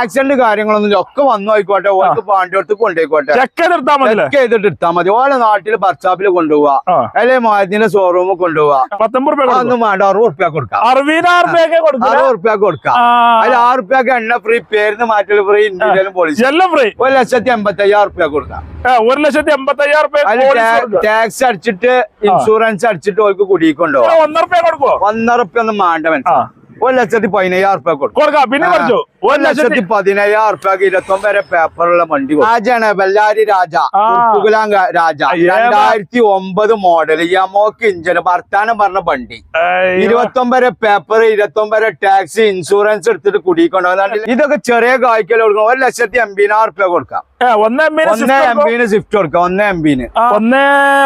Accident കാര്യങ്ങളൊന്നും ഒക്കെ വന്നു ആയിക്കോട്ടെ. ഓർക്ക് പാണ്ടിയോടത്ത് കൊണ്ടുപോയിക്കോട്ടെ. ചെക്ക് ചെയ്തിട്ട് മതി. ഓരോ നാട്ടിൽ വർക്ക്ഷോപ്പിൽ കൊണ്ടുപോവാ. അല്ലെ മാതിന്റെ ഷോറൂമിൽ കൊണ്ടുപോവാ. ഒന്നും വേണ്ട. അറുപത് റുപ്യ കൊടുക്കാം. അറുപത് റുപ്യ കൊടുക്കാം. അതിൽ ആറ് ഉറുപ്പ്യക്ക് എണ്ണ ഫ്രീ പേരിന് മാറ്റൽ ഫ്രീ ഇന്ത്യയിലും പോളിസി എല്ലാം ഫ്രീ ഒരു ലക്ഷത്തി എൺപത്തി അയ്യായിരം റുപ്യ കൊടുക്കാം. ഒരു ലക്ഷത്തി എൺപത്തി അയ്യായിരം ടാക്സ് അടിച്ചിട്ട് ഇൻഷുറൻസ് അടിച്ചിട്ട് ഓൾക്ക് കുടിക്കൊണ്ടോ ഒന്നര ഒന്നര റുപ്യ ഒന്നും വേണ്ട മനസ്സിലാവും ഒരു ലക്ഷത്തി പതിനയ്യായിരം റുപ്യ കൊടുക്കാം. പിന്നെ ഒരു ലക്ഷത്തി പതിനയ്യായിരം റുപ്യക്ക് ഇരുപത്തൊമ്പത് പേപ്പറുള്ള വണ്ടി രാജാണ് ബെല്ലാരി രാജ. ആ. രാജ. രണ്ടായിരത്തി ഒമ്പത് മോഡൽ യമോക്ക് ഇഞ്ചിന് വർത്താനം പറഞ്ഞ വണ്ടി. ഇരുപത്തൊമ്പത് പേപ്പർ ഇരുപത്തൊമ്പത് ടാക്സ് ഇൻഷുറൻസ് എടുത്തിട്ട് കുടിക്കണോ ഇതൊക്കെ ചെറിയ കായ്ക്കൽ കൊടുക്കണം. ഒരു ലക്ഷത്തി എൺപതിനായിരം റുപ്യ കൊടുക്കാം ഒന്ന് എമ്മിന് ഒന്ന് എം പിന് സ്വിഫ്റ്റ് കൊടുക്കാം? ഒന്ന് എം പിന് ഒന്ന്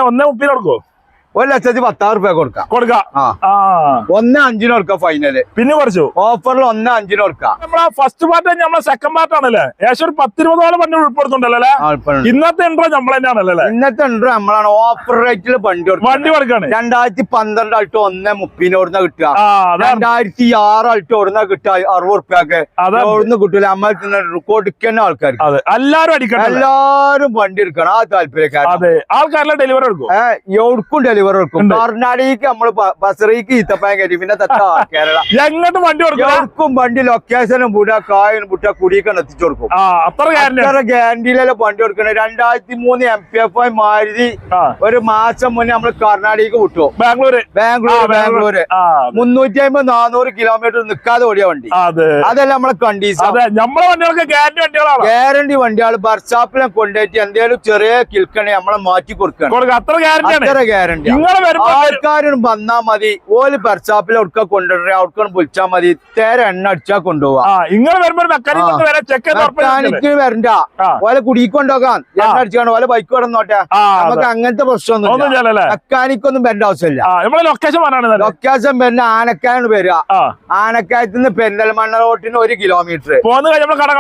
ഒന്ന് മുപ്പിന് കൊടുക്കോ? ഒരു ലക്ഷത്തി പത്താറ് റുപ്യ കൊടുക്കാം. കൊടുക്കാം? ഒന്ന് അഞ്ചിന് കൊടുക്കാം ഫൈനൽ പിന്നെ കുറച്ചു? ഓഫറിൽ ഒന്ന് അഞ്ചിന് കൊടുക്കാം. നമ്മളെ ഫസ്റ്റ് പാർട്ട് നമ്മളെ സെക്കൻഡ് പാർട്ട് ആണല്ലേ? ഏകദേശം ഒരു പത്തിരുപതോളം വണ്ടി ഉൾപ്പെടുത്തുണ്ടല്ലോ ഇന്നത്തെ എൻട്രോ നമ്മൾ തന്നെയാണല്ലേ ഇന്നത്തെ എൻട്രോ നമ്മളാണ് ഓഫർ റേറ്റിൽ വണ്ടി കൊടുക്കുന്നത് വണ്ടി കൊടുക്കാണ്. രണ്ടായിരത്തി പന്ത്രണ്ട് ആയിട്ട് ഒന്ന് മുപ്പതിന് ഓടുന്ന കിട്ടുക. രണ്ടായിരത്തി ആറ് അൾട്ടോ ഓടുന്ന കിട്ടുക. അറുപത് റുപ്യക്ക് ഓടുന്ന കിട്ടൂല. നമ്മൾ കൊടുക്കുന്ന ആൾക്കാർ എല്ലാരും അടിക്കണം എല്ലാരും വണ്ടി എടുക്കണം. ആ താല്പര്യക്കാരൻ അതെ. ആൾക്കാരെല്ലാം ഡെലിവറി എടുക്കും എവിടക്കും ഡെലിവറി എടുക്കും ഉണ്ട്. കർണാടകയ്ക്ക് നമ്മൾ ബ- ഈത്തപ്പായം കയറ്റി. പിന്നെ തത്ത കേരള. എങ്ങോട്ടും വണ്ടി കൊടുക്കും വണ്ടി ലൊക്കേഷനും വിട കായനും വിട്ട കുടിയൊക്കെ എത്തിച്ചു കൊടുക്കും. അത്ര ഗ്യാരണ്ടിയിലല്ലേ വണ്ടി കൊടുക്കണേ. രണ്ടായിരത്തി മൂന്ന് M P F I Maruti ഒരു മാസം മുന്നേ നമ്മൾ കർണാടകയ്ക്ക് വിട്ടു. ബാംഗ്ലൂര്. ബാംഗ്ലൂർ ബാംഗ്ലൂര്. മുന്നൂറ്റി അമ്പത് നാനൂറ് കിലോമീറ്റർ നിൽക്കാതെ ഓടിയ വണ്ടി. അതെ. അതല്ല നമ്മളെ കണ്ടീഷൻ നമ്മളെ വണ്ടികളൊക്കെ ഗ്യാരണ്ടി വണ്ടികളാണ്? ഗ്യാരണ്ടി വണ്ടികൾ വർക്ക്ഷോപ്പിലെ കൊണ്ടുപോയിട്ട് എന്തെങ്കിലും ചെറിയ കിൽക്കണേ നമ്മളെ മാറ്റി കൊടുക്കണം. അത്ര ഗ്യാരണ്ടി അത്ര ഗ്യാരണ്ടി ആൾക്കാരും വന്നാ മതി. ഓൽ പെർച്ചാപ്പിൽ അവർക്ക കൊണ്ടുവരാ അവർക്കാണ് വിളിച്ചാ മതി. തേര എണ്ണ അടിച്ചാ കൊണ്ടുപോവാ. നിങ്ങൾ മെക്കാനിക്ക് വരണ്ട. ഓലെ കുടിക്കൊണ്ടോക്കാൻ എണ്ണ അടിച്ചാണ്. ഓലെ ബൈക്ക് കിടന്നോട്ടെ നമുക്ക് അങ്ങനത്തെ പ്രശ്നമൊന്നും ഒന്നും ചെയ്യലല്ലേ മെക്കാനിക് ഒന്നും വരേണ്ട ആവശ്യമില്ല ലൊക്കേഷൻ ലൊക്കേഷൻ വരുന്ന ആനക്കായാണ് വരിക. ആനക്കായത്ത് നിന്ന് പെരിന്തൽമണ്ണ റോട്ടിന് ഒരു കിലോമീറ്റർ പോന്ന്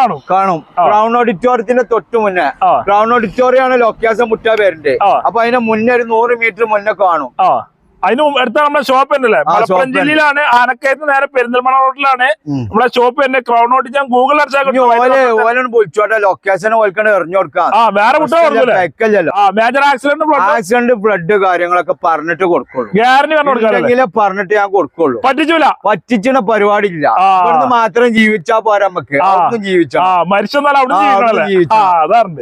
കാണും. കാണും. ക്രൗൺ ഓഡിറ്റോറിയത്തിന്റെ തൊട്ട് മുന്നേ. ക്രൗൺ ഓഡിറ്റോറിയം ആണ് ലൊക്കേഷൻ മുറ്റാ വരണ്ടേ. അപ്പൊ അതിന്റെ മുന്നേ ഒരു നൂറ് മീറ്റർ മുന്നേ കാണും. ആ. അതിന് അടുത്ത നമ്മുടെ ഷോപ്പ് തന്നെയല്ലേ മലപ്പുറം ജില്ലയിലാണ് ആനക്കയത്ത് നേരെ പെരിന്തൽമണ്ണ റോഡിലാണ് നമ്മുടെ നമ്മളെ ഷോപ്പ് തന്നെ ക്രൗൺ ഓട്ടി ഞാൻ ഗൂഗിൾ അടിച്ചാൽ ലൊക്കേഷൻ ഓൽക്കണ്ട് എറിഞ്ഞു കൊടുക്കാം. ആ വേറെ മേജർ ആക്സിഡന്റ് ആക്സിഡന്റ് ബ്ലഡ് കാര്യങ്ങളൊക്കെ പറഞ്ഞിട്ട് കൊടുക്കുള്ളൂ. ഗ്യാരണ്ടി പറഞ്ഞു പറഞ്ഞിട്ട് ഞാൻ കൊടുക്കുള്ളൂ. പറ്റിച്ചൂല? പറ്റിച്ചിന പരിപാടി ഇല്ല. മാത്രം ജീവിച്ചാ പോരാ നമുക്ക്. ജീവിച്ചാ മരിച്ചെന്നാൽ അവിടെ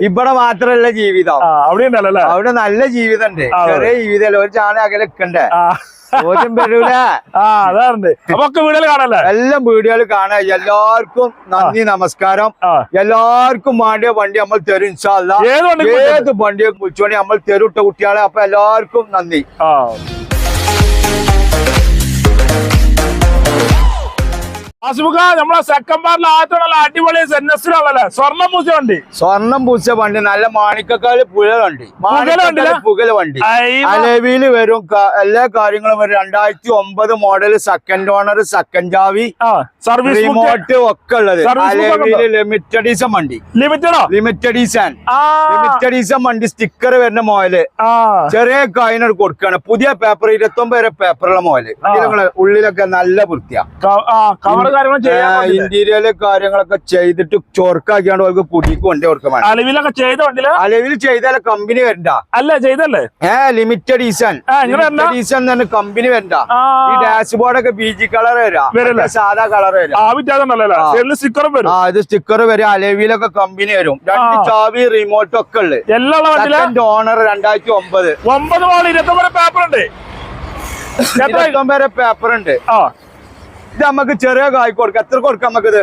ഇവിടെ മാത്രല്ല ജീവിതം. അവിടെ അവിടെ നല്ല ജീവിതം ഉണ്ട് ചെറിയ ജീവിതമല്ല ഒരു ചാണ അകലെ ചോദ്യം വരൂല. ആ അതാണ് അപ്പൊ ഒക്കെ വീടുകൾ കാണല്ലേ? എല്ലാം വീഡിയോയിൽ കാണാം. എല്ലാവർക്കും നന്ദി നമസ്കാരം. എല്ലാവർക്കും വേണ്ടിയ വണ്ടി നമ്മൾ തരും ഇൻഷാല്ല ഏത് വണ്ടിയൊക്കെ വിളിച്ചോണ്ടി നമ്മൾ തെരുട്ട കുട്ടികളെ. അപ്പൊ എല്ലാവർക്കും നന്ദി. ആ. ആസിമുഖ നമ്മളെ സെക്കൻഡ് പാർട്ടിൽ ആദ്യത്തെ അടിപൊളി സ്വർണം പൂച്ച വണ്ടി. സ്വർണം പൂച്ച വണ്ടി നല്ല മാണിക്കക്കാൽ പുഴ വണ്ടി? പുകല വണ്ടി. അലവിയിൽ വരും എല്ലാ കാര്യങ്ങളും വരും. രണ്ടായിരത്തി ഒമ്പത് മോഡൽ സെക്കൻഡ് ഓണർ സെക്കൻഡ് ജാവി സർവീസ് റിമോട്ട് ഒക്കെ ഉള്ളത്. അലവിയിൽ ലിമിറ്റഡ് ഈസം വണ്ടി. ലിമിറ്റഡോ ലിമിറ്റഡ് ഈസാൻ ലിമിറ്റഡ് ഈസം വണ്ടി സ്റ്റിക്കർ വരുന്ന മോയൽ ചെറിയ കായിനോട് കൊടുക്കാണ്. പുതിയ പേപ്പർ ഇരുപത്തൊമ്പത് വരെ പേപ്പറുള്ള മോയൽ ഉള്ളിലൊക്കെ നല്ല വൃത്തിയാ. ഇന്റീരിയൽ കാര്യങ്ങളൊക്കെ ചെയ്തിട്ട് ചൊറുക്കാക്കിയാണ്ട് അവർക്ക് കുടിക്ക് വണ്ടി കൊടുക്കാൻ അലവിലൊക്കെ ചെയ്ത വണ്ടിയിൽ? അലവിൽ ചെയ്താലേ കമ്പനി വരണ്ട. അല്ല ചെയ്തല്ലേ ഏ ലിമിറ്റഡ്? ലിമിറ്റഡ് ഈസൻ തന്നെ കമ്പനി വരണ്ട. ഈ ഡാഷ്ബോർഡ് ഒക്കെ ബി ജി കളർ വരാം. സാധാ കളർ വരാം. സ്റ്റിക്കറും വരും. ആ ഇത് സ്റ്റിക്കർ വരും. അലവിലൊക്കെ കമ്പനി വരും. രണ്ട്. ചാവി റിമോട്ട് ഒക്കെ ഉള്ളത് എല്ലാം ഓണർ രണ്ടായിരത്തി ഒമ്പത്. ഒമ്പത് പേപ്പർ ഉണ്ട്. പേപ്പർ ഉണ്ട്. ആ. ഇത് നമുക്ക് ചെറിയ കായ് കൊടുക്കാം. എത്ര കൊടുക്കാം നമുക്ക് ഇത്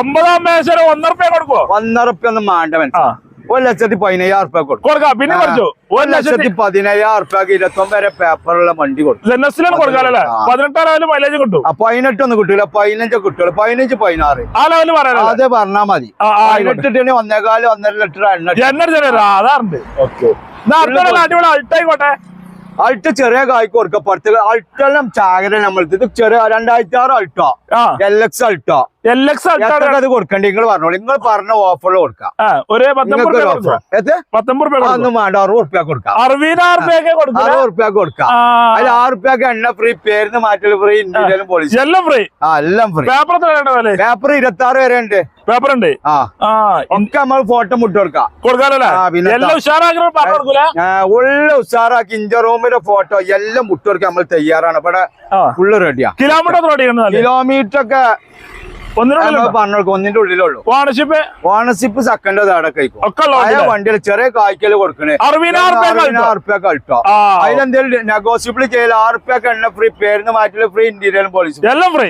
ഒമ്പതാം മേശം ഒന്നര രൂപ കൊടുക്കുവോ? ഒന്നര റുപ്യ ഒന്നും വേണ്ട ഒരു ലക്ഷത്തി പതിനയ്യായിരം റുപ്യ കൊടുക്കും. പിന്നെ ഒരു ലക്ഷത്തി പതിനയ്യായിരം റുപ്യക്ക് ഇരുപത്തൊമ്പത് വരെ പേപ്പറുള്ള വണ്ടി കൊടുക്കും. പതിനെട്ടൊന്നും കിട്ടൂല. പതിനഞ്ച് കിട്ടൂല. പതിനഞ്ച് പതിനാറ്. അത് പറഞ്ഞാ മതി. ഇട്ടിട്ടുണ്ടെങ്കിൽ ഒന്നേകാൽ ഒന്നര ലിറ്റർ എണ്ണ അടിപൊളി അൾട്ടായിക്കോട്ടെ അൾട്ട് ചെറിയ കായ്ക്ക് കൊടുക്കാം. പുറത്ത് അൾട്ടെല്ലാം ചാകര നമ്മൾ ഇത് ചെറിയ രണ്ടായിരത്തി ആറ് Alto L X Alto L X എത്രക്ക് അത് കൊടുക്കണ്ടേ? നിങ്ങൾ പറഞ്ഞോളൂ. പറഞ്ഞ ഓഫറിൽ കൊടുക്കാം. ഒരു പത്തൊമ്പത്. കൊടുക്കും. ഒന്നും വേണ്ട. അറുപത് റുപ്യ കൊടുക്കാം. അറുപതിനായിരം റുപ്യൊക്കെ കൊടുക്കും അറുപത് റുപ്യ കൊടുക്കാം. അതിൽ ആറ് റുപ്യക്ക് എണ്ണ ഫ്രീ പേരിന് മാറ്റൽ ഫ്രീ ഇന്ത്യയിലും പോളിസി എല്ലാം ഫ്രീ ആ എല്ലാം ഫ്രീ പേപ്പർ പേപ്പർ ഇരുപത്തി ആറ് വരെ ഉണ്ട്. പേപ്പർ ഉണ്ട്? ഒക്കെ നമ്മൾ ഫോട്ടോ മുട്ട് കൊടുക്കാം. ഉള്ള ഉഷാറാക്കി ഇഞ്ച റൂമിന്റെ ഫോട്ടോ എല്ലാം മുട്ട് കൊടുക്കാൻ നമ്മൾ തയ്യാറാണ്. ഇവിടെ ഫുള്ള് റെഡിയാ കിലോമീറ്റർ കിലോമീറ്റർ ഒക്കെ ഒന്നിന്റെ ഉള്ളിലുള്ളൂ. ഓണർഷിപ്പ് ഓണർഷിപ്പ് സെക്കൻഡ് തേർഡ് കഴിക്കും ഒക്കെ ഉള്ള ആയ വണ്ടിയില്ലേ? വണ്ടിയിൽ ചെറിയ കായ്ക്കൽ കൊടുക്കണേ. അറുപതിനായിരം കളിട്ടോ അതിലെന്തെങ്കിലും നെഗോസിബിൾ ചെയ്യൽ ആറ് റുപ്യക്ക് എണ്ണ ഫ്രീ പേരിന് മാറ്റൽ ഫ്രീ ഇന്റീരിയർ പോളിസി എല്ലാം ഫ്രീ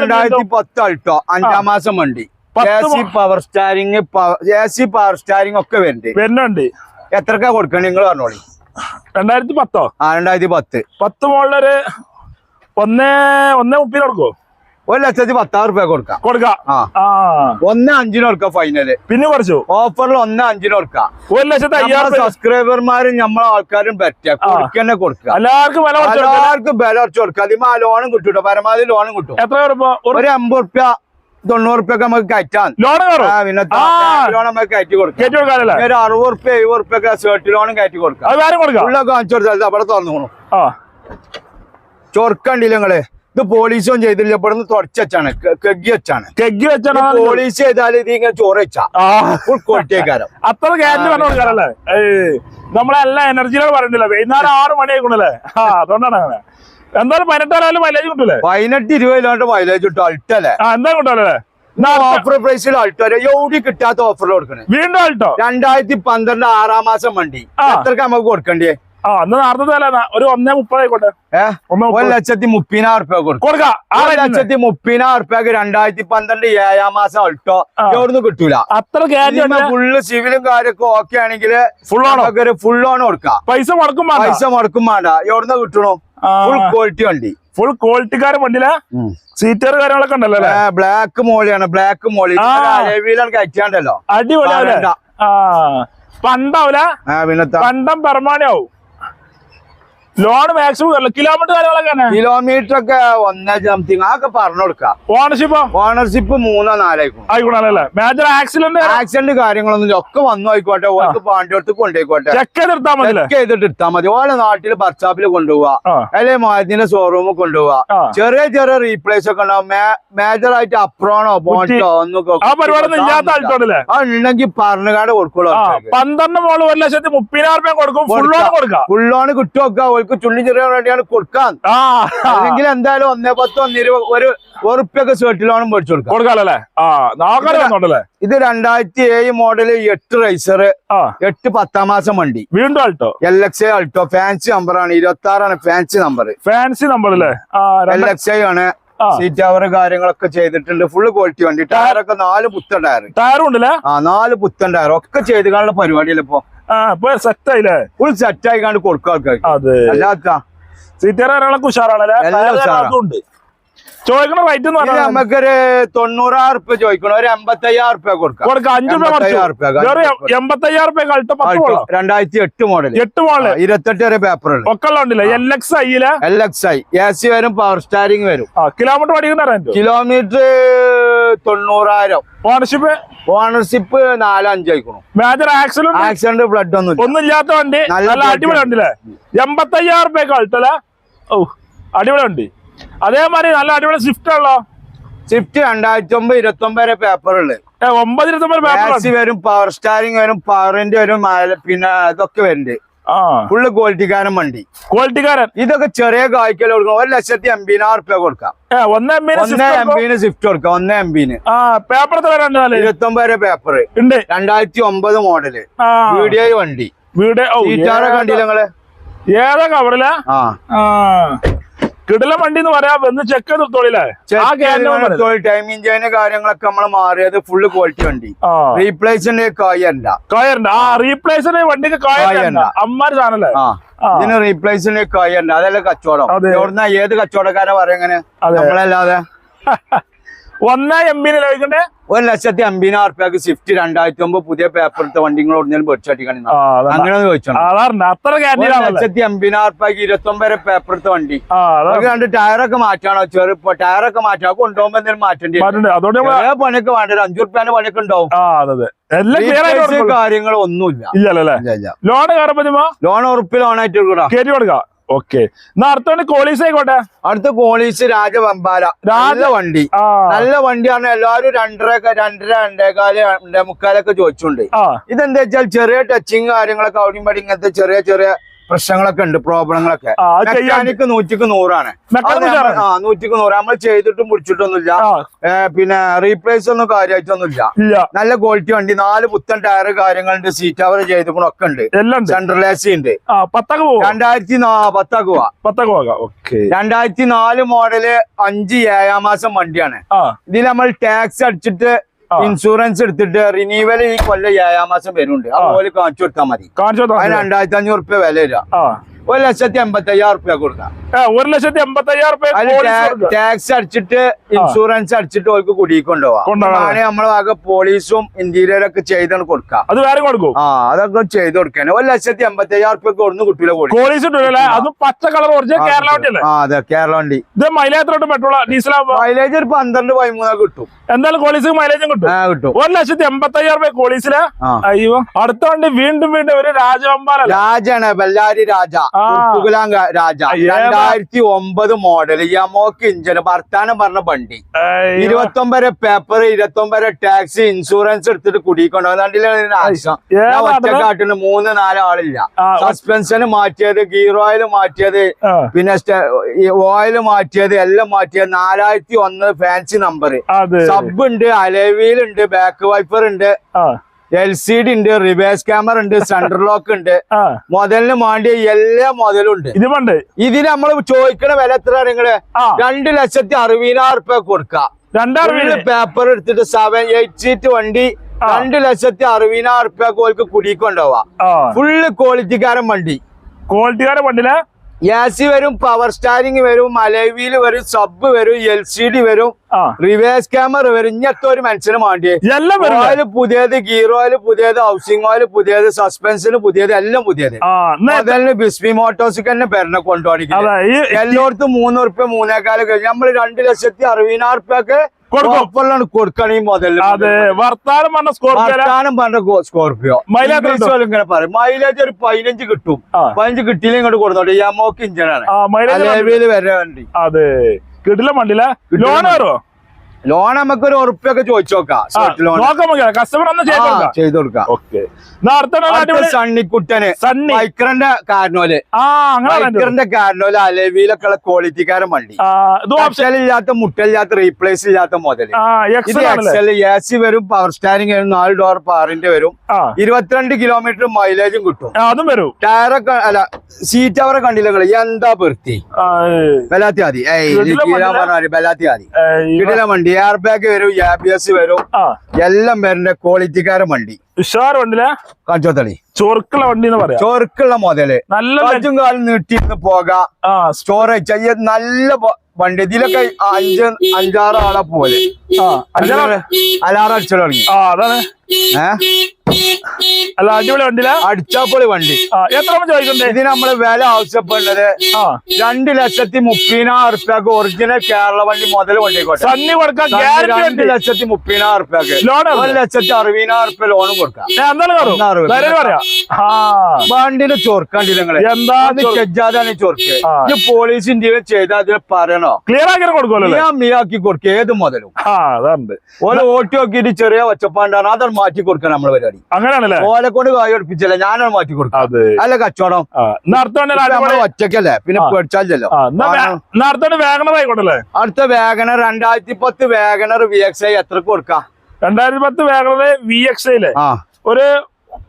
രണ്ടായിരത്തി പത്ത് അൾട്ടോ അഞ്ചാം മാസം വണ്ടി. പത്ത് A C power steering A C power steering ഒക്കെ വരുന്നുണ്ട് വരുന്നുണ്ട്. എത്രക്കാ കൊടുക്കണേ? നിങ്ങൾ പറഞ്ഞോളി. രണ്ടായിരത്തി പത്തോ ആ രണ്ടായിരത്തി പത്ത് പത്ത് മുകളിലൊരു ഒന്നേ ഒന്നേ കൊടുക്കോ ഒരു ലക്ഷത്തി പത്താറ് രൂപ കൊടുക്കാം കൊടുക്കാം ഒന്ന് അഞ്ചിന് കൊടുക്കാം ഫൈനൽ പിന്നെ കുറച്ചു? ഓഫറിൽ ഒന്ന് അഞ്ചിന് കൊടുക്കാം. ഒരു ലക്ഷത്തി അയ്യായിരം. സബ്സ്ക്രൈബർമാരും നമ്മളെ ആൾക്കാരും പറ്റിയെ കൊടുക്കന്നെ കൊടുക്കുക. എല്ലാവർക്കും വില കുറച്ച്. എല്ലാവർക്കും ബല അടച്ചു കൊടുക്കുക. അതിന് ആ ലോണും കിട്ടും ട്ടോ. പരമാവധി ലോണും കിട്ടും. എത്ര ഒരു അമ്പത് റുപ്യ തൊണ്ണൂറ് റുപ്യ നമുക്ക് കയറ്റാൻ. ലോൺ പിന്നെ. ലോൺ നമുക്ക് കയറ്റി കൊടുക്കാം. ഒരു അറുപത് റുപ്യ എഴുപത് റുപ്യ ഒക്കെ ഷർട്ട് ലോണും കയറ്റി കൊടുക്കാം. കൊടുക്കാം? കാണിച്ചു കൊടുത്താൽ അവിടെ തുറന്നു പോകണം നിങ്ങൾ? ഇത് പോലീസും ചെയ്തില്ല ഇവിടുന്ന് തുടച്ച് കെഗി വെച്ചാണ്. കെഗി വെച്ചാണ് പോലീസ് ചെയ്താൽ ഇത്? ഇങ്ങനെ ചോറ് വെച്ചാ. അപ്പൊ ഫുൾ ക്വാളിറ്റിക്കാരം അത്ര ഗ്യാരണ്ടി പറഞ്ഞു നമ്മളെല്ലാം എനർജിയിലാണ് പറയണ്ടില്ല. വൈകുന്നേരം ആറ് മണി ആയിക്കൊണ്ടല്ലേ ആ അതുകൊണ്ടാണ് അങ്ങനെ. എന്തായാലും പതിനെട്ടായാലും മൈലേജ് കിട്ടൂലേ? പതിനെട്ട് ഇരുപത് കിലോമീറ്റർ മൈലേജ് കിട്ടും. അൾട്ടല്ലേ എന്താ കിട്ടാലേ? ഓഫർ പ്രൈസിൽ അൾട്ടോ എവിടെ കിട്ടാത്ത ഓഫർ കൊടുക്കണേ? വീണ്ടും ആൾട്ടോ രണ്ടായിരത്തി പന്ത്രണ്ട് ആറാം മാസം വണ്ടി. അത്രയ്ക്ക് എത്രക്ക് നമുക്ക് കൊടുക്കണ്ടേ ആ അന്ന് നേരത്തെ വില ഒരു ഒന്നേ മുപ്പത് ആയിക്കോട്ടെ. ഏഹ് ഒന്നേ ഒരു മുപ്പത്. ലക്ഷത്തി മുപ്പതിനായിരം റുപ്യ കൊടുക്കും. കൊടുക്കാം. ആ ഒരു rate ന്. ലക്ഷത്തി മുപ്പതിനായിരം റുപ്യക്ക് രണ്ടായിരത്തി പന്ത്രണ്ട് ഏഴാം മാസം അൾട്ടോ. ആ. എവിടുന്ന് കിട്ടൂല. അത്ര ഗ്യാരണ്ടി ഉണ്ട്. ഫുള്ള് സിവിലും കാര്യമൊക്കെ ഓക്കെ ആണെങ്കിൽ ഫുൾ ആണോ ഫുൾ ഓൺ കൊടുക്കാം. പൈസ മുടക്കും വേണ്ട. പൈസ മുടക്കും വേണ്ട. എവിടുന്ന് കിട്ടണോ? ഫുൾ ക്വാളിറ്റി വണ്ടി. ഫുൾ ക്വാളിറ്റിക്കാരൻ വണ്ടിയിലെ? സീറ്റർ കാര്യങ്ങളൊക്കെ ഉണ്ടല്ലോ ബ്ലാക്ക് മോളിയാണ്. ബ്ലാക്ക് മോളി. കയറ്റാണ്ടല്ലോ. ആ. പണ്ടാവില്ല പണ്ടം പെർമാണിയാവും. ലോൺ മാക്സിമം കിലോമീറ്റർ കാര്യങ്ങളൊക്കെ കിലോമീറ്റർ ഒക്കെ ഒന്നേ സംതിങ് അതൊക്കെ പറഞ്ഞു കൊടുക്കാം ഓണർഷിപ്പ് ഓണർഷിപ്പ് മൂന്നോ നാലായിക്കും ആയിക്കോട്ടെ മേജർ ആക്സിഡന്റ് ആക്സിഡന്റ് കാര്യങ്ങളൊന്നും ഒക്കെ വന്നു ആയിക്കോട്ടെ. ഓർക്ക് പാണ്ടിയടുത്ത് കൊണ്ടുപോയിക്കോട്ടെ. ചെക്ക് മതി ചെക്ക് ചെയ്തിട്ട് എടുത്താൽ മതി. ഓരോ നാട്ടിൽ വർക്ക്ഷോപ്പിൽ കൊണ്ടുപോവാ. അല്ലെങ്കിൽ അല്ലെ മാജിന്റെ ഷോറൂമിൽ കൊണ്ടുപോവാ. ചെറിയ ചെറിയ റീപ്ലേസ് ഒക്കെ ഉണ്ടാവും. മേജർ ആയിട്ട് അപ്രോണോ ബോണ്ടോ ഒന്നും ഉണ്ടെങ്കിൽ പറഞ്ഞുകാട് കൊടുക്കുള്ളൂ പന്ത്രണ്ട് മോൾ ഒരു ലക്ഷത്തി മുപ്പതിനായിരം കൊടുക്കും. ഫുൾ ലോൺ കൊടുക്കാം. ഫുൾ ഫുള്ളോണ് കിട്ടുമൊക്കെ ഓൾക്ക് ചുള്ളി ചെറിയ വേണ്ടിയാണ് കൊടുക്കാൻ. അല്ലെങ്കിൽ എന്തായാലും ഒന്നേ പത്ത് ഒന്നിരുപത് ഒരു ഉറുപ്പ്യൊക്കെ വേണം മേടിച്ചു കൊടുക്കാം ഇത് രണ്ടായിരത്തി ഏഴ് മോഡൽ എട്ട് റൈസർ എട്ട് പത്താം മാസം വണ്ടി. വീണ്ടും Alto L X I Alto fancy number ആണ്. ഇരുപത്തി ആറാണ് ഫാൻസി നമ്പർ ഫാൻസി നമ്പർ അല്ലേ എൽ എക്സ് ഐ ആണ്. സീറ്റ് അവർ കാര്യങ്ങളൊക്കെ ചെയ്തിട്ടുണ്ട്. ഫുള്ള് ക്വാളിറ്റി വണ്ടി. ടയറൊക്കെ നാല് പുത്തൻ ടയർ ടയറും ഉണ്ടല്ലേ? ആ നാല് പുത്തൻ ടയർ ഒക്കെ ചെയ്ത് കാണുന്ന പരിപാടിയല്ല ഇപ്പൊ? ആ ഇപ്പൊ സെറ്റ് ആയില്ലേ ഫുൾ സെറ്റ് ആയി കണ്ട് കൊടുക്കുക ആൾക്കാർക്ക്. അതെ. അല്ലാത്ത സീറ്റർ കാര്യങ്ങളൊക്കെ ഉഷാറാണല്ലേ? ചോദിക്കണ റേറ്റ് എന്ന് പറഞ്ഞാൽ നമുക്കൊരു തൊണ്ണൂറായിരം റുപ്യ ചോദിക്കണം. ഒരു എൺപത്തയ്യായിരം റുപ്യ കൊടുക്കാം. കൊടുക്കാം. അഞ്ചു രൂപ റുപ്യ പത്ത് രണ്ടായിരത്തി എട്ട് മോഡൽ എട്ട് മോഡൽ ഇരുപത്തെട്ട് വരെ പേപ്പർ ഒക്കെ ഉണ്ടല്ലേ എൽ എക്സ് ഐയിൽ? L X I. A C വരും പവർ സ്റ്റാരിങ് വരും. കിലോമീറ്റർ പഠിക്കുന്ന കിലോമീറ്റർ തൊണ്ണൂറായിരം. ഓണർഷിപ്പ് ഓണർഷിപ്പ് നാലഞ്ച് ആയിക്കണു മേജർ ആക്സിഡന്റ് ആക്സിഡന്റ് ഫ്ലഡ് ഒന്നും. ഒന്നുമില്ലാത്ത വണ്ടി. നല്ല അടിപൊളി ഉണ്ടല്ലേ രൂപ കളിട്ടല്ലേ ഓ അടിപൊളി വണ്ടി. അതേമാതിരി നല്ല അടിപൊളി സ്വിഫ്റ്റ് ഉള്ളോ സ്വിഫ്റ്റ് രണ്ടായിരത്തി ഒമ്പത് ഇരുപത്തി ഒമ്പത് വരെ ഒമ്പത് ഇരുപത്തി ഒമ്പത് പേപ്പർ വരും പവർ സ്റ്റാരിങ് വരും പവറിന്റെ വരും പിന്നെ ഇതൊക്കെ വരുന്നുണ്ട് ഫുള്ള് ക്വാളിറ്റിക്കാരൻ വണ്ടി. ക്വാളിറ്റിക്കാരൻ ഇതൊക്കെ ചെറിയ കായ്ക്കൽ കൊടുക്കാം ഒരു ലക്ഷത്തി എൺപതിനായിരം റുപ്യ കൊടുക്കാം. ഒന്ന് എം ഒന്ന് എം സ്വിഫ്റ്റ് കൊടുക്കാം. ഒന്ന് എം ബിന് ആ പേപ്പർ ഇരുപത്തി ഒമ്പത് വരെ പേപ്പർ ഉണ്ട്. രണ്ടായിരത്തി ഒമ്പത് മോഡൽ വീഡിയോ വണ്ടി. വീഡിയോ കണ്ടില്ല നിങ്ങൾ? ഏതാ കവറില ആ. കിടില വണ്ടി എന്ന് പറയാ വന്ന് ചെക്ക് ടൈമിംഗ് ചെയ്യുന്ന കാര്യങ്ങളൊക്കെ നമ്മൾ മാറിയത് ഫുള്ള് ക്വാളിറ്റി വണ്ടി. റീപ്ലേസിന്റെ കായണ്ട കോയറുണ്ട് ആ റീപ്ലേസ് വണ്ടിക്ക് കായണ്ട. അമ്മാര് സാധനല്ലേ. ഇതിന് റീപ്ലേസിന്റെ കായണ്ട അതല്ല കച്ചവടം. അതെ. എവിടുന്ന ഏത് കച്ചവടക്കാരെ പറയാ എങ്ങനെ. നമ്മളല്ലാതെ? ഒന്നാ എം ബിന് ലഭിക്കണ്ടേ ഒരു ലക്ഷത്തി അമ്പതിനായിരം റുപ്യക്ക് സ്വിഫ്റ്റ് രണ്ടായിരത്തി ഒമ്പത് പുതിയ പേപ്പർ എടുത്ത വണ്ടികൾ ഒറിജിനൽ അതാണ് അങ്ങനെ ചോദിച്ചു ലക്ഷത്തി അമ്പതിനായിരം റുപ്യക്ക് ഇരുപത്തി ഒമ്പത് പേപ്പർ എടുത്ത വണ്ടി. രണ്ട് ടയറൊക്കെ മാറ്റാണോ? ചെറുപ്പ ടയറൊക്കെ മാറ്റാ. കൊണ്ടുപോകുമ്പോ എന്തെങ്കിലും മാറ്റേണ്ടി പണിയൊക്കെ വേണ്ട. അഞ്ചു റുപ്യാന്റെ പണിയൊക്കെ ഉണ്ടാവും. ഇല്ല. ലോൺ ലോൺ ഉറപ്പ് ലോണായിട്ട് കൊടുക്കാം. ഓക്കെ. എന്നാ അടുത്തോണ്ട് കോളീസ് ആയിക്കോട്ടെ. അടുത്ത കോളീസ് രാജവമ്പാല രാജ- നല്ല വണ്ടി. നല്ല വണ്ടിയാണ് എല്ലാവരും രണ്ടര രണ്ടര രണ്ടേകാൽ രണ്ടേ മുക്കാലൊക്കെ ചോദിച്ചുണ്ട് ഇതെന്താ വെച്ചാൽ ചെറിയ ടച്ചിങ് കാര്യങ്ങളൊക്കെ അവിടെയും പടി ഇങ്ങനത്തെ ചെറിയ ചെറിയ പ്രശ്നങ്ങളൊക്കെ ഉണ്ട് പ്രോബ്ലങ്ങളൊക്കെ. മെക്കാനിക്ക് നൂറ്റിക്ക് നൂറാണ്. ആ നൂറ്റിക്ക് നൂറ്. നമ്മൾ ചെയ്തിട്ടും പിടിച്ചിട്ടൊന്നുമില്ല. പിന്നെ റീപ്ലേസ് ഒന്നും കാര്യമായിട്ടൊന്നുമില്ല ഇല്ല. നല്ല ക്വാളിറ്റി വണ്ടി നാല് പുത്തൻ ടയർ കാര്യങ്ങളുണ്ട് സീറ്റ് അവർ ചെയ്തിട്ടൊക്കെ ഒക്കെ ഉണ്ട്. സെൻട്രൽ എ സി ഉണ്ട്. രണ്ടായിരത്തി പത്തൊക്കെ പോവാ. രണ്ടായിരത്തി നാല് മോഡൽ അഞ്ച് ഏഴാം മാസം വണ്ടിയാണ്. ഇതിൽ നമ്മൾ ടാക്സ് അടിച്ചിട്ട്. ഇൻഷുറൻസ് എടുത്തിട്ട് റിന്യൂവൽ ഈ കൊല്ലം ഏഴാം മാസം വരുന്നുണ്ട്. അതുപോലെ കാണിച്ചു കൊടുത്താൽ മതി. കാണിച്ചു രണ്ടായിരത്തി അഞ്ഞൂറ് റുപ്യ വില വരിക. ഒരു ലക്ഷത്തി എൺപത്തി അയ്യായിരം റുപ്യ കൊടുക്കാം ഒരു ലക്ഷത്തി എൺപത്തി അയ്യായിരം ടാക്സ് അടിച്ചിട്ട് ഇൻഷുറൻസ് അടിച്ചിട്ട് അവർക്ക് കുടിക്കൊണ്ടുപോവാം നമ്മളെ ആകെ പോലീസും ഇന്റീരിയറൊക്കെ ചെയ്താണ് കൊടുക്കാം. അത് വേറെ കൊടുക്കും. ആ അതൊക്കെ ചെയ്ത് കൊടുക്കാൻ ഒരു ലക്ഷത്തി എൺപത്തി അയ്യായിരം റുപ്യ കൊടുന്ന് കിട്ടൂല പോലീസ് അതും പച്ച കളർ കേരള അതെ വണ്ടി. ഇത് മൈലേജ് പെട്രോൾ ഡീസൽ മൈലേജ് ഒരു പന്ത്രണ്ട് പതിമൂന്നൊക്കെ കിട്ടും. എന്തായാലും കോളീസ് മൈലേജും കിട്ടും. കിട്ടും. ഒരു ലക്ഷത്തി എൺപത്തി അയ്യായിരം റുപ്യ കോളീസിൽ അയ്യോ അടുത്ത വണ്ടി വീണ്ടും വീണ്ടും ഒരു രാജവമ്പാല രാജാണ് ബെല്ലാരി രാജ. ഗ- രാജ. രണ്ടായിരത്തി ഒമ്പത് മോഡൽ യമോക്ക് ഇഞ്ചിന് വർത്താനം പറഞ്ഞ വണ്ടി. ഇരുപത്തി ഒമ്പത് പേപ്പർ ഇരുപത്തി ഒമ്പത് ടാക്സ് ഇൻഷുറൻസ് എടുത്തിട്ട് കുടിക്കൊണ്ടു ആവശ്യം ഞാൻ? ഒറ്റക്കാട്ടിന് മൂന്ന് നാല് ആളില്ല. സസ്പെൻഷന് സസ്പെൻഷൻ മാറ്റിയത് ഗീർ ഓയിൽ മാറ്റിയത് പിന്നെ ഓയിൽ മാറ്റിയത് എല്ലാം മാറ്റിയത് നാലായിരത്തി ഒന്ന് ഫാൻസി നമ്പർ സബ് ഉണ്ട് അലവീൽ ഉണ്ട് ബാക്ക് വൈപ്പർ ഉണ്ട് എൽ സി ഡി ഉണ്ട് റിവേഴ്സ് ക്യാമറ ഉണ്ട് സെൻട്രൽ ലോക്ക് ഉണ്ട്. മുതലിന് വേണ്ടിയ എല്ലാ മുതലും ഉണ്ട്. ഇത് പണ്ട്. ഇതിന് നമ്മൾ ചോദിക്കണ വില എത്ര നിങ്ങൾ? രണ്ടു ലക്ഷത്തി അറുപതിനായിരം റുപ്യ കൊടുക്കാം. രണ്ടായിരം പേപ്പർ എടുത്തിട്ട് സെവൻ എയ്റ്റ് സീറ്റ് വണ്ടി രണ്ടു ലക്ഷത്തി അറുപതിനായിരം റുപ്യ കോൽക്ക് കുടിക്കൊണ്ടുപോവാ ഫുള്ള് ക്വാളിറ്റിക്കാരൻ വണ്ടി. ക്വാളിറ്റിക്കാരൻ വണ്ടിയിലെ? എ സി വരും പവർ സ്റ്റാരിങ് വരും മലവിയിൽ വരും സബ് വരും എൽ സി ഡി വരും റിവേഴ്സ് ക്യാമറ വരും. ഇങ്ങനത്തെ ഒരു മനുഷ്യന് വേണ്ടിയേ എല്ലാം വരും ഓയിൽ പുതിയത് ഗീർ ഓയിൽ പുതിയത് ഹൗസിംഗ് ഓയിൽ പുതിയത് സസ്പെൻസിന് പുതിയത് എല്ലാം പുതിയത്. ബിസ്മി മോട്ടോഴ്സ് തന്നെ പെരണ കൊണ്ടുപോകണം അതെ ഈ എല്ലായിടത്തും മൂന്ന് റുപ്യ മൂന്നേക്കാൽ കഴിഞ്ഞു. നമ്മൾ രണ്ട് ലക്ഷത്തി അറുപതിനായിരം ഉറുപ്പ്യക്ക് കൊടുക്കും. കൊടുക്കണം ഈ മുതൽ അതെ വർത്താനം പറഞ്ഞ സ്കോർപ്പിയോ വർത്താനം പറഞ്ഞ സ്കോർപിയോ മൈലേജ് ഇങ്ങനെ പറയും. മൈലേജ് ഒരു പതിനഞ്ച് കിട്ടും. പതിനഞ്ച് കിട്ടിയില്ല ഇങ്ങോട്ട് കൊടുത്തോട്ടെ. യമോക്ക് ഇഞ്ചനാണ് ആ മൈലേജ് അലേവിയിൽ വരെ വണ്ടി. അതെ കിട്ടില്ല വണ്ടിയിലെ? ലോൺ കയറോ ലോൺ നമുക്ക് ഒരു ഉറപ്പൊക്കെ ചോദിച്ചു ചെയ്ത് കൊടുക്കാം. സണ്ണിക്കുട്ടന്. മൈക്രന്റെ കാരണോൽ. മൈക്രന്റെ കാരണോൽ അലവിയിലൊക്കെ ഉള്ള ക്വാളിറ്റിക്കാരൻ വണ്ടി. ഇല്ലാത്ത മുട്ടലില്ലാത്ത റീപ്ലേസ് ഇല്ലാത്ത മോഡൽ ആ ഇത് എക്സൽ എ സി വരും പവർ സ്റ്റാരിങ് വരും നാല് ഡോർ പാറിന്റെ വരും. ഇരുപത്തിരണ്ട് കിലോമീറ്റർ മൈലേജും കിട്ടും. അതും വരും. ടയറൊക്കെ അല്ല സീറ്റ് അവരെ കണ്ടില്ല എന്താ പെർത്തി ബലാത്തി ഏയ്. വണ്ടിയിലാ? ബലാത്തി ഏ, കിടില വണ്ടി. എയർ ബാഗ് വരും എ ബി എസ് വരും എല്ലാം വരുന്ന ക്വാളിറ്റിക്കാരൻ വണ്ടി. ഉഷാർ വണ്ടിയിലെ? കാണിച്ചോത്തളി ചൊറുക്കുള്ള വണ്ടി എന്ന് പറയാം. ചോർക്കുള്ള മുതൽ നല്ല അഞ്ചും കാലം നീട്ടിന്ന് പോകാം. സ്റ്റോറേജ് നല്ല വണ്ടി. ഇതിലൊക്കെ അഞ്ച് അഞ്ചാറ് ആളെ പോലെ അലാറം അടിച്ചു തുടങ്ങി. ആ അതാണ്. ഏഹ് അല്ല അടിപൊളി വണ്ടിയിലെ അടിച്ചാപ്പൊളി വണ്ടി. എത്ര ചോദിക്കുന്നത് ഇതിന് നമ്മൾ വില ആവശ്യപ്പെടുന്നത് രണ്ടു ലക്ഷത്തി മുപ്പതിനായിരം റുപ്യക്ക് ഒറിജിനൽ കേരള വണ്ടി മുതൽ വണ്ടി സണ്ണി കൊടുക്കാൻ രണ്ട് ലക്ഷത്തി മുപ്പതിനായിരം റുപ്യക്ക് ലോൺ ഒരു ലക്ഷത്തി അറുപതിനായിരം റുപ്യ ലോണും കൊടുക്കാം. വണ്ടിന്റെ ചൊർക്കാണ്ടി നിങ്ങളെ? എന്താ ചെജാതാണ് ചൊർക്ക്. പോലീസ് ഇന്ത്യയിൽ ചെയ്താൽ അതിന് പറയണോ? ക്ലിയർ ആക്കി കൊടുക്കുമല്ലോ ഞാൻ മിയാക്കി കൊടുക്കും. ഏത് മുതലും. ഓല ഓട്ടി നോക്കിയിട്ട് ചെറിയ ഒച്ചപ്പാണ്ടാണ് അതാണ് മാറ്റി കൊടുക്കാൻ നമ്മളെ പരിപാടി. അങ്ങനെയാണല്ലേ? ഓലെ കൊണ്ട് കായ് പഠിപ്പിച്ചല്ലേ ഞാനാണ് മാറ്റി കൊടുക്കുക അല്ല കച്ചവടം. ഒറ്റക്കല്ലേ പിന്നെ. പേടിച്ചാലല്ലോ. അടുത്ത വേഗണർ രണ്ടായിരത്തി പത്ത് വേഗണർ വി എക്സ് ഐ എത്ര കൊടുക്കാം? രണ്ടായിരത്തി പത്ത് വേഗണർ വി എക്സ് ഐ ഒരു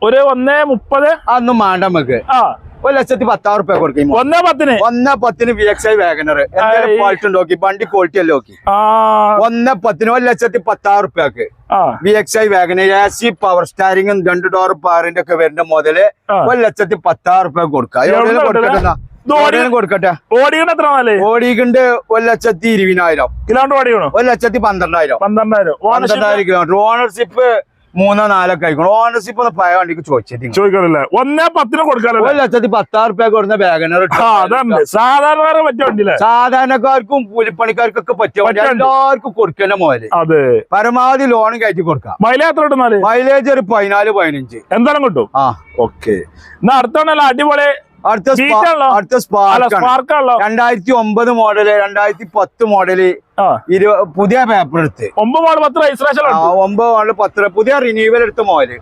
ഒരു ഒന്നേ മുപ്പത്? അതൊന്നും വേണ്ട നമുക്ക് ആ. ഒരു ലക്ഷത്തി പത്താറ് റുപ്യ കൊടുക്കും ഒന്നേ പത്തിന്? ഒന്നേ പത്തിന് V X I Wagon R എന്തെങ്കിലും ക്വാളിറ്റി നോക്കി. വണ്ടി ക്വാളിറ്റി അല്ല നോക്കി. ഒന്നേ പത്തിന് ഒരു ലക്ഷത്തി പത്താറ് റുപ്യക്ക് ആ. V X I Wagon R A C power സ്റ്റാരിങ്ങും രണ്ട് ഡോർ പാറിന്റെ ഒക്കെ വരുന്ന മുതൽ. ഒരു ലക്ഷത്തി പത്താറ് റുപ്യ കൊടുക്കുക കൊടുക്കട്ടെ കൊടുക്കട്ടെ. ഓടിക്കുണ്ട് ഒരു ലക്ഷത്തി ഇരുപതിനായിരം. കിലോമീറ്റർ ഓടിക്കണോ? ഒരു ലക്ഷത്തി പന്ത്രണ്ടായിരം. പന്ത്രണ്ടായിരം. പന്ത്രണ്ടായിരം കിലോമീറ്റർ ഓണർഷിപ്പ് മൂന്നോ നാലൊക്കെ ആയിക്കോളും ഓണർഷിപ്പ് ഒന്ന് പഴയ വണ്ടിക്ക് ചോദിച്ചിട്ട് ചോദിക്കണല്ലേ? ഒന്നേ പത്തിന് കൊടുക്കാനല്ലേ? ഒരു ലക്ഷത്തി പത്താറ് റുപ്യ കൊടുക്കുന്ന ബാഗനർ ആ അതാണ് സാധാരണ പറ്റിയ വണ്ടിയില്ലേ? സാധാരണക്കാർക്കും കൂലിപ്പണിക്കാർക്കൊക്കെ പറ്റിയ വണ്ടി. എല്ലാവർക്കും കൊടുക്കുന്ന മോൽ അതെ. പരമാവധി ലോൺ കയറ്റി കൊടുക്കാം. മൈലേജ് എത്ര കിട്ടുന്നാൽ മൈലേജ് ഒരു പതിനാല് പതിനഞ്ച്. എന്തായാലും കിട്ടും. ആ. ഓക്കെ എന്നാ അടുത്താണല്ലോ അടിപൊളി അടുത്ത. അടുത്ത സ്പാർക്ക് രണ്ടായിരത്തി ഒമ്പത് മോഡൽ രണ്ടായിരത്തി പത്ത് മോഡൽ പുതിയ പേപ്പർ എടുത്ത്. ഒമ്പത് മോഡൽ പത്ത് രജിസ്ട്രേഷൻ ഒമ്പത് മോഡൽ പത്ത് പുതിയ റിന്യൂവൽ എടുത്ത മോഡൽ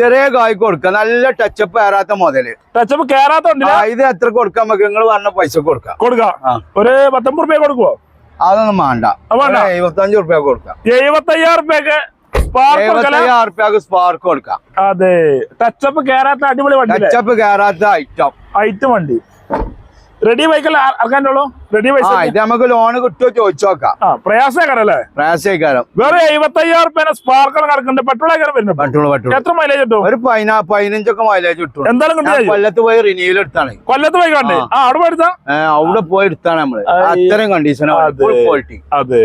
ചെറിയ കായ് കൊടുക്കാം. നല്ല ടച്ചപ്പ് കയറാത്ത മുതൽ ടച്ചപ്പ് വണ്ടിയില്ല ഇത് എത്ര കൊടുക്കാൻ നമുക്ക്? നിങ്ങൾ പറഞ്ഞ പൈസ കൊടുക്കാം. കൊടുക്കാം. ഒരു പത്തൊമ്പത് റുപ്യ കൊടുക്കുവോ? അതൊന്നും വേണ്ട? എഴുപത്തഞ്ച് റുപ്യ കൊടുക്കാം. എഴുപത്തയ്യായിരം റുപ്യക്ക് സ്പാർക്ക് എഴുപത്തയ്യായിരം സ്പാർക്ക് കൊടുക്കാം. അതെ ടച്ചപ്പ് കേറാത്ത അടിപൊളി വണ്ടി ടച്ചപ്പ് കേറാത്ത ഐറ്റം ഐറ്റം വണ്ടി. റെഡി ബൈക്കല്ല ഇറക്കാനുള്ളൂ റെഡി പൈസ ഇത് നമുക്ക് ലോൺ കിട്ടുമോ ചോദിച്ചോക്കാം ആ പ്രയാസക്കാരല്ലേ പ്രയാസേക്കാരം വേറെ എഴുപത്തി അയ്യായിരം റുപ്യ സ്പാർക്കർ കിടക്കുന്നുണ്ട് പെട്രോൾ ആക്കാരം വരുന്നുണ്ട്? പെട്രോൾ പറ്റുള്ളൂ എത്ര മൈലേജ് കിട്ടും? ഒരു പതിനാ പതിനഞ്ചൊക്കെ മൈലേജ് കിട്ടും. എന്തായാലും കിട്ടില്ല കൊല്ലത്ത് പോയി റിന്യൂവൽ എടുത്താണ്. കൊല്ലത്ത് പോയി കണ്ടേ. ആ. അവിടെ പോയെടുത്താ ഏ, അവിടെ പോയി എടുത്താണ് നമ്മൾ. അത്തരം കണ്ടീഷൻ ക്വാളിറ്റി അതെ.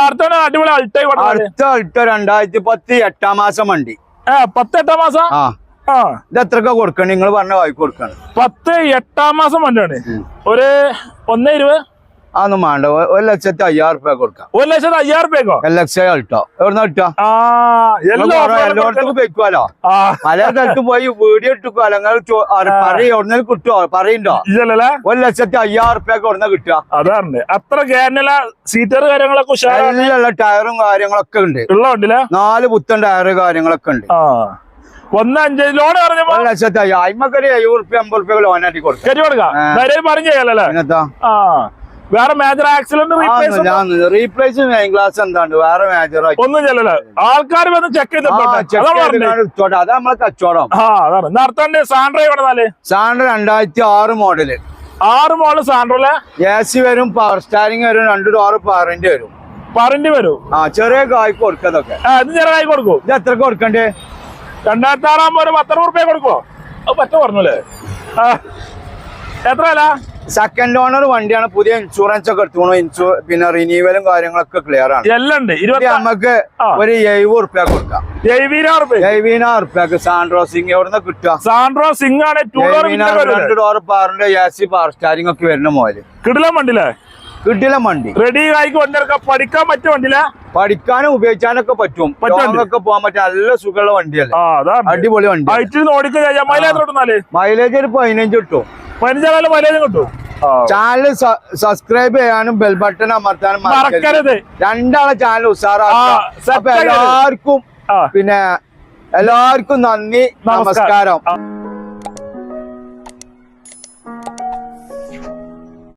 അടുത്താണ് അടിപൊളി അൾട്ടായി അടുത്ത രണ്ടായിരത്തി പത്ത് എട്ടാം മാസം വണ്ടി. ഏ പത്ത് എട്ടാം മാസം? ആ. ആ. ഇത് എത്രക്ക കൊടുക്കണം? നിങ്ങൾ പറഞ്ഞ വായ്പ കൊടുക്കണം. പത്ത് എട്ടാം മാസം വണ്ടിയാണ്. ഒരു ഒന്ന് ഇരുപത്. അതൊന്നും വേണ്ട. ഒരു ലക്ഷത്തി അയ്യായിരം റുപ്യ കൊടുക്കാം. ഒരു ലക്ഷത്തി അയ്യായിരം റുപ്യക്കോ ഒരു ലക്ഷം കിട്ടോ എവിടുന്ന കിട്ടോ എല്ലായിടത്തും വെക്കുവാലോ ആ. പല സ്ഥലത്ത് പോയി വീഡിയോ ഇട്ടുക്കോ അല്ലെങ്കിൽ പറയും എവിടുന്ന കിട്ടുവോ? പറയണ്ടോ? ഇല്ലല്ലേ ഒരു ലക്ഷത്തി അയ്യായിരം റുപ്യ എവിടുന്ന കിട്ടുക? അതാണ് അത്ര കേരള സീറ്റർ കാര്യങ്ങളൊക്കെ എല്ലാം ടയറും കാര്യങ്ങളൊക്കെ ഉണ്ട്. ഉള്ളതുണ്ടല്ലേ? നാല് പുത്തൻ ടയർ കാര്യങ്ങളൊക്കെ ഉണ്ട്. ഒന്ന് അഞ്ച് ലോൺ പറഞ്ഞപ്പോ ഒരു ലക്ഷത്തി അയ്യായിരം. അയിമക്കൊരു എഴുപത് റുപ്യ അമ്പത് റുപ്യ ലോൺ കൊടുക്കാം. പറഞ്ഞു ആ. വേറെ major accident replace replace main glass എന്താണ് വേറെ മേജർ ഒന്നും ചെല്ലല്ലേ ആൾക്കാർ വന്ന് ചെക്ക് ചെയ്തിട്ടുണ്ട് അതാ നമ്മളെ കച്ചവടം. നടത്താണ്ട് സാൻഡ്രോ കൊടുത്താൽ സാൻഡ്ര രണ്ടായിരത്തി ആറ് മോഡൽ ആറ് മോഡൽ സാൻഡ്രോൽ എ സി വരും പവർ സ്റ്റാരിങ് വരും രണ്ടു ഡോറ് പവറിന്റെ വരും. പവറിന്റെ വരും. ആ ചെറിയ കായ് കൊടുക്കതൊക്കെ ഇത് കായ് കൊടുക്കും. ഇത് എത്ര കൊടുക്കണ്ടേ? രണ്ടായിരത്തി ആറാകുമ്പോ ഒരു പത്തറുപത് റുപ്യ കൊടുക്കുവോ? അത് പറ്റ പറഞ്ഞല്ലേ? എത്ര അല്ല സെക്കൻഡ് ഓണർ വണ്ടിയാണ്. പുതിയ ഇൻഷുറൻസ് ഒക്കെ എടുത്തു ഇൻഷു പിന്നെ റിന്യൂവലും കാര്യങ്ങളൊക്കെ ക്ലിയർ ആണ്. എല്ലാം ഉണ്ട്. നമുക്ക് ഒരു എഴുപത് റുപ്യ കൊടുക്കാം. എഴുപതിനായിരം റുപ്യ എഴുപതിനായിരം റുപ്യക്ക് സാൻഡ്രോ സിംഗ് എവിടുന്ന് കിട്ടുക? സാൻഡ്രോ സിംഗ് ആണ് രണ്ട് ഡോർ പാറിന്റെ എ സി പാർ സ്റ്റാരിംഗ് ഒക്കെ വരുന്ന മോൽ കിടിലം വണ്ടിയില്ലേ? കിട്ടില്ല വണ്ടി. റെഡി ആയിക്ക് വണ്ടിയൊക്കെ പഠിക്കാൻ പറ്റും വണ്ടിയില്ല? പഠിക്കാനും ഉപയോഗിക്കാനൊക്കെ പറ്റും. പറ്റുമൊക്കെ പോകാൻ പറ്റും നല്ല സുഖമുള്ള വണ്ടിയല്ലേ? അടിപൊളി വണ്ടി മൈലേജ് ഒരു പതിനഞ്ച് കിട്ടും. കിട്ടും. ചാനൽ സബ്സ്ക്രൈബ് ചെയ്യാനും ബെൽ ബട്ടൺ അമർത്താനും മറക്കരുത്. രണ്ടാളെ ചാനൽ ഉഷാറാക്കും എല്ലാവർക്കും പിന്നെ എല്ലാവർക്കും നന്ദി നമസ്കാരം.